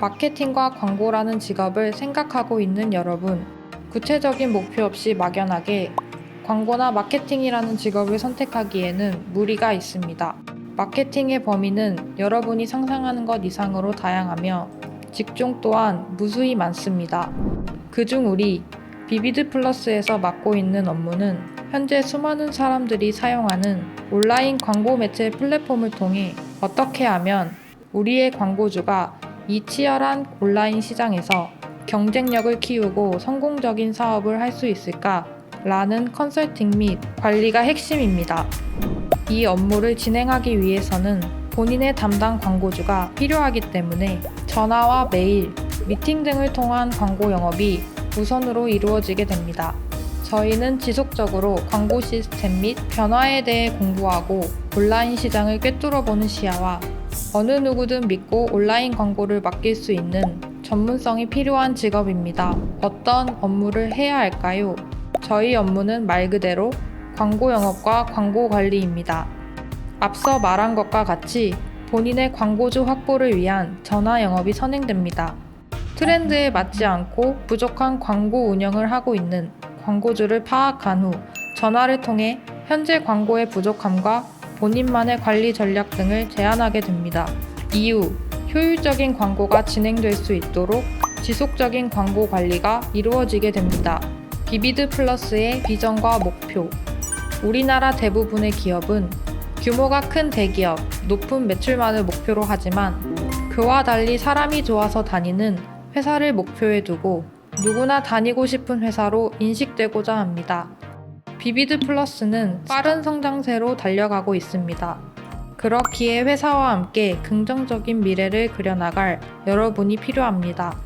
마케팅과 광고라는 직업을 생각하고 있는 여러분, 구체적인 목표 없이 막연하게 광고나 마케팅이라는 직업을 선택하기에는 무리가 있습니다. 마케팅의 범위는 여러분이 상상하는 것 이상으로 다양하며 직종 또한 무수히 많습니다. 그중 우리 비비드 플러스에서 맡고 있는 업무는 현재 수많은 사람들이 사용하는 온라인 광고 매체 플랫폼을 통해 어떻게 하면 우리의 광고주가 이 치열한 온라인 시장에서 경쟁력을 키우고 성공적인 사업을 할 수 있을까? 라는 컨설팅 및 관리가 핵심입니다. 이 업무를 진행하기 위해서는 본인의 담당 광고주가 필요하기 때문에 전화와 메일, 미팅 등을 통한 광고 영업이 우선으로 이루어지게 됩니다. 저희는 지속적으로 광고 시스템 및 변화에 대해 공부하고 온라인 시장을 꿰뚫어보는 시야와 어느 누구든 믿고 온라인 광고를 맡길 수 있는 전문성이 필요한 직업입니다. 어떤 업무를 해야 할까요? 저희 업무는 말 그대로 광고 영업과 광고 관리입니다. 앞서 말한 것과 같이 본인의 광고주 확보를 위한 전화 영업이 선행됩니다. 트렌드에 맞지 않고 부족한 광고 운영을 하고 있는 광고주를 파악한 후 전화를 통해 현재 광고의 부족함과 본인만의 관리 전략 등을 제안하게 됩니다. 이후 효율적인 광고가 진행될 수 있도록 지속적인 광고 관리가 이루어지게 됩니다. 비비드 플러스의 비전과 목표. 우리나라 대부분의 기업은 규모가 큰 대기업, 높은 매출만을 목표로 하지만 그와 달리 사람이 좋아서 다니는 회사를 목표에 두고 누구나 다니고 싶은 회사로 인식되고자 합니다. 비비드 플러스는 빠른 성장세로 달려가고 있습니다. 그렇기에 회사와 함께 긍정적인 미래를 그려나갈 여러분이 필요합니다.